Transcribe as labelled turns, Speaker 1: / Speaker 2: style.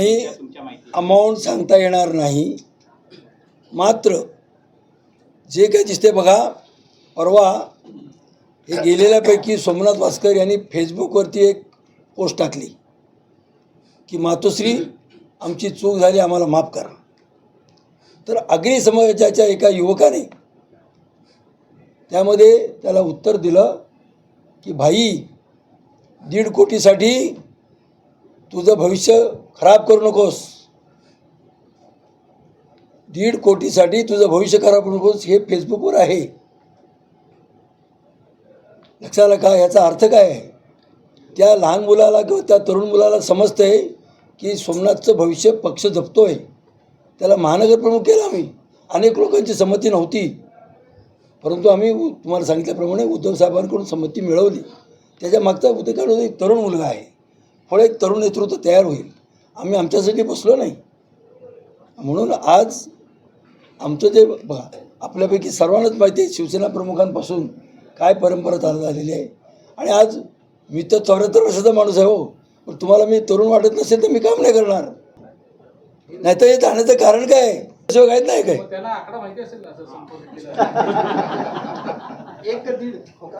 Speaker 1: नाही अमाऊंट सांगता येणार नाही. मात्र जे काही दिसते बघा परवा हे गेलेल्यापैकी सोमनाथ वास्कर यांनी फेसबुकवरती एक पोस्ट टाकली की मातोश्री आमची चूक झाली आम्हाला माफ करा. तर अग्री समाजाच्या एका युवकाने त्यामध्ये त्याला उत्तर दिलं की भाई दीड कोटीसाठी तुझं भविष्य खराब करू नकोस. दीड कोटीसाठी तुझं भविष्य खराब करू नकोस हे फेसबुकवर आहे. लक्षाला काय याचा अर्थ काय आहे? त्या लहान मुलाला किंवा त्या तरुण मुलाला समजतं आहे की सोमनाथचं भविष्य पक्ष जपतो आहे त्याला महानगरप्रमुख केला आम्ही. अनेक लोकांची संमती नव्हती. परंतु आम्ही तुम्हाला सांगितल्याप्रमाणे उद्धव साहेबांकडून संमती मिळवली. त्याच्या मागचा उद्देशाकडून एक तरुण मुलगा आहे. पुढे एक तरुण नेतृत्व तयार होईल. आम्ही आमच्यासाठी बसलो नाही. म्हणून आज आमचं जे बघा आपल्यापैकी सर्वांनाच माहिती आहे शिवसेना प्रमुखांपासून काय परंपरा चालत आलेली आहे. आणि आज मी तर चौऱ्याहत्तर वर्षाचा माणूस आहे हो. पण तुम्हाला मी तरुण वाटत नसेल तर मी काम नाही करणार. नाही तर हे जाण्याचं कारण काय आहे? त्याशिवाय काहीच नाही काय?